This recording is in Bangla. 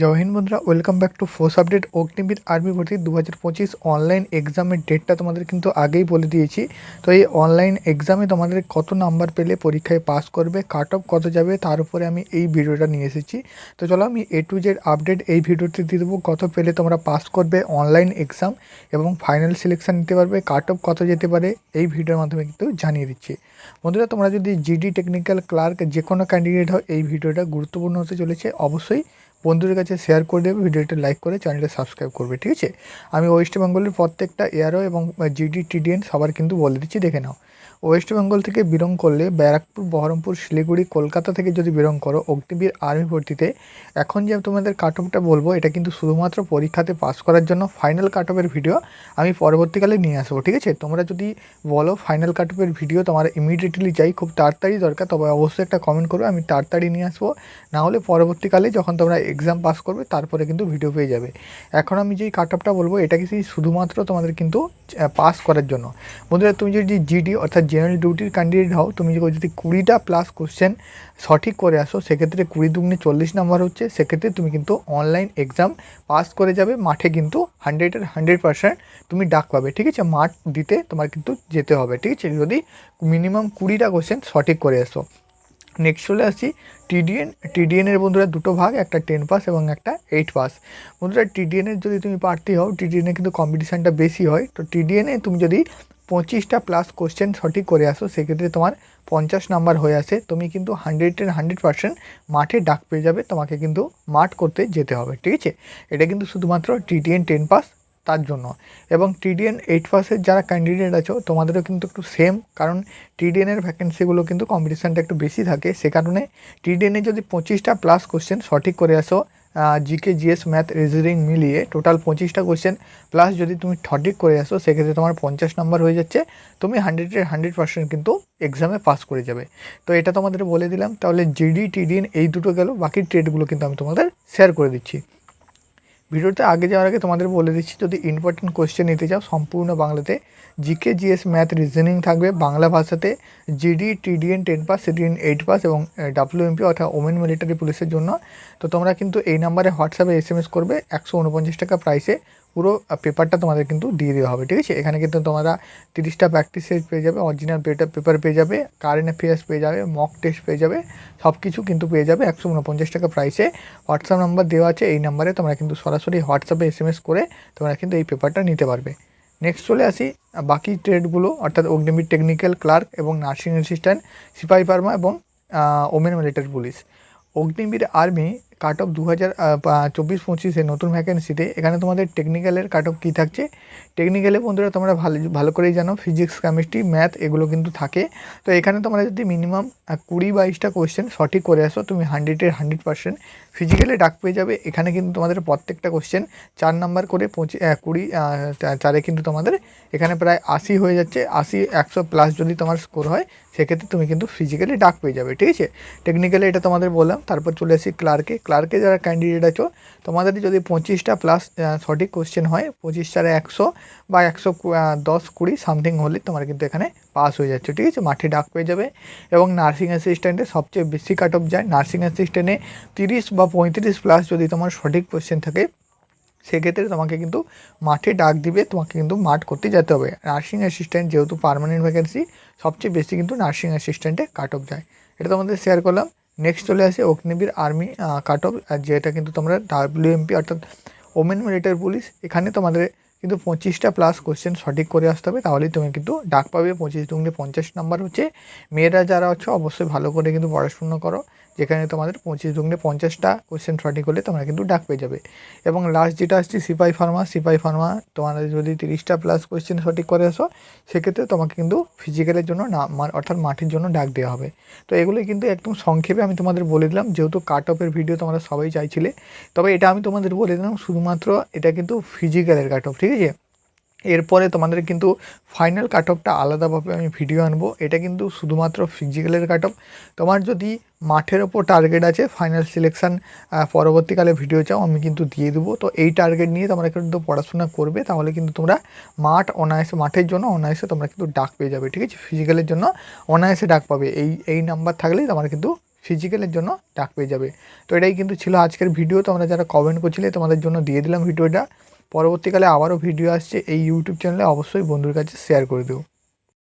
জয় হিন্দ বন্ধুরা welcome back to force update Agniveer army ভর্তি দু হাজার পঁচিশ অনলাইন এক্সামের ডেটটা তোমাদের কিন্তু আগেই বলে দিয়েছি। তো এই অনলাইন এক্সামে তোমাদের কত নাম্বার পেলে পরীক্ষায় পাস করবে কাট অফ কত যাবে, তার উপরে আমি এই ভিডিওটা নিয়ে এসেছি। তো চলো আমি এ টু জেড আপডেট এই ভিডিওতে দিয়ে দেবো, কত পেলে তোমরা পাস করবে অনলাইন এক্সাম এবং ফাইনাল সিলেকশন নিতে পারবে কাট অফ কত যেতে পারে, এই ভিডিওর মাধ্যমে কিন্তু জানিয়ে দিচ্ছি। বন্ধুরা, তোমরা যদি জিডি টেকনিক্যাল ক্লার্ক যে কোনো ক্যান্ডিডেট হয় এই ভিডিওটা গুরুত্বপূর্ণ হতে চলেছে। অবশ্যই বন্ধুদের কাছে শেয়ার করে দেবে, ভিডিওটা লাইক করে চ্যানেলটা সাবস্ক্রাইব করবে, ঠিক আছে? আমি ওয়েস্ট বেঙ্গলের প্রত্যেকটা এয়ারও এবং জিডি টিডিএন সবার কিন্তু বলে দিচ্ছি, দেখে নাও। ওয়েস্ট বেঙ্গল থেকে বিলং করলে ব্যারাকপুর, বহরমপুর, শিলিগুড়ি, কলকাতা থেকে যদি বিলং করো, অগ্নিবীর আর্মি ভর্তিতে, এখন যে তোমাদের কাট অফটা বলব, এটা কিন্তু শুধুমাত্র পরীক্ষাতে পাস করার জন্য ফাইনাল কাট অফের ভিডিও আমি পরবর্তীকালে নিয়ে আসব, ঠিক আছে? তোমরা যদি বলো ফাইনাল কাট অফের ভিডিও তোমার ইমিডিয়েটলি চাই খুব তাড়াতাড়ি দরকার, তবে অবশ্যই একটা কমেন্ট করবে, আমি তাড়াতাড়ি নিয়ে আসব। না হলে পরবর্তীকালে যখন তোমরা এক্সাম পাস করবে, তারপরে কিন্তু ভিডিও পেয়ে যাবে। এখন আমি যেই কাট অফটা বলব, এটা কি শুধুমাত্র তোমাদের কিন্তু পাস করার জন্য। বন্ধুরা, তুমি যদি জিডি অর্থাৎ জেনারেল ডিউটির ক্যান্ডিডেট হও, তুমি যদি কুড়িটা প্লাস কোশ্চেন সঠিক করে আসো, সেক্ষেত্রে কুড়ি দুগুণে চল্লিশ নাম্বার হচ্ছে। সেক্ষেত্রে তুমি কিন্তু অনলাইন এক্সাম পাস করে যাবে। মাঠে কিন্তু হান্ড্রেডের হান্ড্রেড পার্সেন্ট তুমি ডাক পাবে। ঠিক আছে? মাঠ দিতে তোমার কিন্তু যেতে হবে। ঠিক আছে? যদি মিনিমাম কুড়িটা কোশ্চেন সঠিক করে আসো। নেক্সট চলে আসছি টিডিএন টিডিএনের বন্ধুরা দুটো ভাগ, একটা টেন পাস এবং একটা এইট পাস বন্ধুরা টিডিএনের যদি তুমি প্রার্থী হও টিডিএনে কিন্তু কম্পিটিশানটা বেশি হয়। তো টিডিএনে তুমি যদি পঁচিশটা প্লাস কোশ্চেন সঠিক করে আসো, সেক্ষেত্রে তোমার পঞ্চাশ নাম্বার হয়ে আসে। তুমি কিন্তু হান্ড্রেডের হান্ড্রেড পার্সেন্ট মাঠে ডাক পেয়ে যাবে, তোমাকে কিন্তু মাঠ করতে যেতে হবে, ঠিক আছে? এটা কিন্তু শুধুমাত্র টিডিএন টেন পাস তার জন্য। এবং টিডিএন এইট পাসের যারা ক্যান্ডিডেট আছো, তোমাদেরও কিন্তু একটু সেম কারণ টিডিএনের ভ্যাকেন্সিগুলো কিন্তু কম্পিটিশানটা একটু বেশি থাকে। সে কারণে টিডিএনে যদি পঁচিশটা প্লাস কোশ্চেন সঠিক করে আসো জিকে জিএস ম্যাথ রিজনিং মিলিয়ে টোটাল পঁচিশটা কোশ্চেন প্লাস যদি তুমি সঠিক করে আসো, সেক্ষেত্রে তোমার পঞ্চাশ নম্বর হয়ে যাচ্ছে, তুমি হান্ড্রেডের হান্ড্রেড পার্সেন্ট কিন্তু এক্সামে পাস করে যাবে। তো এটা তোমাদের বলে দিলাম, তাহলে জিডি টিডিএন এই দুটো গেল, বাকি ট্রেডগুলো কিন্তু আমি তোমাদের শেয়ার করে দিচ্ছি। ভিডিওতে আগে যাওয়ার আগে তোমাদের বলে দিচ্ছি, যদি ইম্পর্টেন্ট কোয়েশ্চেন নিতে চাও, সম্পূর্ণ বাংলাতে জিকে জিএস ম্যাথ রিজনিং থাকবে বাংলা ভাষাতে GD TDN ten pass CDN eight pass এবং ডাব্লিউএমপি অর্থাৎ ওমেন মিলিটারি পুলিশের জন্য। তো তোমরা কিন্তু এই নাম্বারে হোয়াটসঅ্যাপে এস এম এস করবে, একশো উনপঞ্চাশ টাকা প্রাইসে পুরো পেপারটা তোমাদের কিন্তু দিয়ে দেওয়া হবে, ঠিক আছে? এখানে কিন্তু তোমরা তিরিশটা প্র্যাকটিস সেট পেয়ে যাবে অরিজিনাল পেপার পেয়ে যাবে কারেন্ট অ্যাফেয়ার্স পেয়ে যাবে মক টেস্ট পেয়ে যাবে সব কিছু কিন্তু পেয়ে যাবে একশো উনপঞ্চাশ টাকা প্রাইসে হোয়াটসঅ্যাপ নাম্বার দেওয়া আছে, এই নাম্বারে তোমরা কিন্তু সরাসরি হোয়াটসঅ্যাপে এস এম এস করে তোমরা কিন্তু এই পেপারটা নিতে পারবে। নেক্সট চলে আসি, বাকি ট্রেডগুলো অর্থাৎ অগ্নিবীর টেকনিক্যাল ক্লার্ক এবং নার্সিং অ্যাসিস্ট্যান্ট সিপাহি ফার্মা এবং women military police Agniveer army cut off দু হাজার চব্বিশ পঁচিশে নতুন ভ্যাকেন্সিতে। এখানে তোমাদের টেকনিক্যালের কাট অফ কী থাকছে? টেকনিক্যালে বন্ধুরা, তোমরা ভালো ভালো করেই জানো, ফিজিক্স, কেমিস্ট্রি, ম্যাথ এগুলো কিন্তু থাকে। তো এখানে তোমরা যদি মিনিমাম কুড়ি বাইশটা কোয়েশ্চেন সঠিক করে আসো, তুমি হান্ড্রেডের হান্ড্রেড পার্সেন্ট ফিজিক্যালে ডাক পেয়ে যাবে। এখানে কিন্তু তোমাদের প্রত্যেকটা কোয়েশ্চেন চার নাম্বার করে পঁচিশ কুড়ি চারে কিন্তু তোমাদের এখানে প্রায় আশি হয়ে যাচ্ছে, আশি, একশো প্লাস যদি তোমার স্কোর হয়, সেক্ষেত্রে তুমি কিন্তু ফিজিক্যালি ডাক পেয়ে যাবে, ঠিক আছে? টেকনিক্যালি এটা তোমাদের বললাম, তারপর চলে আসি ক্লার্কে ক্লার্কে যারা ক্যান্ডিডেট আছো, তোমাদের যদি পঁচিশটা প্লাস সঠিক কোশ্চেন হয় পঁচিশ চারে একশো বা একশো দশ, কুড়ি সামথিং হলে তোমার কিন্তু এখানে পাস হয়ে যাচ্ছে, ঠিক আছে? মাঠে ডাক পেয়ে যাবে। এবং নার্সিং অ্যাসিস্ট্যান্টে সবচেয়ে বেশি কাট অফ যায়। নার্সিং অ্যাসিস্ট্যান্টে তিরিশ বা পঁয়ত্রিশ প্লাস যদি তোমার সঠিক কোশ্চেন থাকে সেক্ষেত্রে তোমাকে কিন্তু মাঠে ডাক দিবে, তোমাকে কিন্তু মাঠ করতে যেতে হবে। নার্সিং অ্যাসিস্ট্যান্ট যেহেতু পারমানেন্ট ভ্যাকেন্সি সবচেয়ে বেশি কিন্তু নার্সিং অ্যাসিস্ট্যান্টে কাট অফ যায়। এটা তোমাদের শেয়ার করলাম। নেক্সট চলে আসে অগ্নিবীর আর্মি কাট অফ যেটা কিন্তু তোমরা ডাব্লিউএমপি অর্থাৎ ওমেন মিলিটারি পুলিশ এখানে তোমাদের কিন্তু পঁচিশটা প্লাস কোশ্চেন সঠিক করে আসতে হবে। তাহলেই তুমি কিন্তু ডাক পাবে। পঁচিশ দুগুণে পঞ্চাশ নাম্বার হচ্ছে। মেয়েরা যারা হচ্ছে অবশ্যই ভালো করে কিন্তু পড়াশুনো করো। যেখানে তোমাদের পঁচিশ দুগুণে পঞ্চাশটা কোশ্চেন সঠিক হলে তোমরা কিন্তু ডাক পেয়ে যাবে। এবং লাস্ট যেটা আসছে সিপাহি ফার্মা সিপাই ফার্মা তোমাদের যদি তিরিশটা প্লাস কোশ্চেন সঠিক করে আসো, সেক্ষেত্রে তোমাকে কিন্তু ফিজিক্যালের জন্য না অর্থাৎ মাঠের জন্য ডাক দেওয়া হবে। তো এগুলো কিন্তু একদম সংক্ষেপে আমি তোমাদের বলে দিলাম, যেহেতু কাট অফের ভিডিও তোমরা সবাই চাইছিলে। তবে এটা আমি তোমাদের বলে দিলাম, শুধুমাত্র এটা কিন্তু ফিজিক্যালের কাট অফ ঠিক আছে? এরপরে তোমাদের কিন্তু ফাইনাল কাট অফটা আলাদাভাবে আমি ভিডিও আনব। এটা কিন্তু শুধুমাত্র ফিজিক্যালের কাট অফ তোমার যদি মাঠের ওপর টার্গেট আছে ফাইনাল সিলেকশান পরবর্তীকালে ভিডিও চাও, আমি কিন্তু দিয়ে দেবো। তো এই টার্গেট নিয়ে তোমরা কিন্তু পড়াশোনা করবে, তাহলে কিন্তু তোমরা মাঠ অনায়াসে, মাঠের জন্য অনায়াসে তোমরা কিন্তু ডাক পেয়ে যাবে, ঠিক আছে? ফিজিক্যালের জন্য অনায়াসে ডাক পাবে। এই এই নাম্বার থাকলেই তোমার কিন্তু ফিজিক্যালের জন্য ডাক পেয়ে যাবে। তো এটাই কিন্তু ছিল আজকের ভিডিও তোমরা যারা কমেন্ট করছিলে, তোমাদের জন্য দিয়ে দিলাম ভিডিওটা পরবর্তীকালে আবারও ভিডিও আসছে এই ইউটিউব চ্যানেলে অবশ্যই বন্ধুর কাছে শেয়ার করে দেবো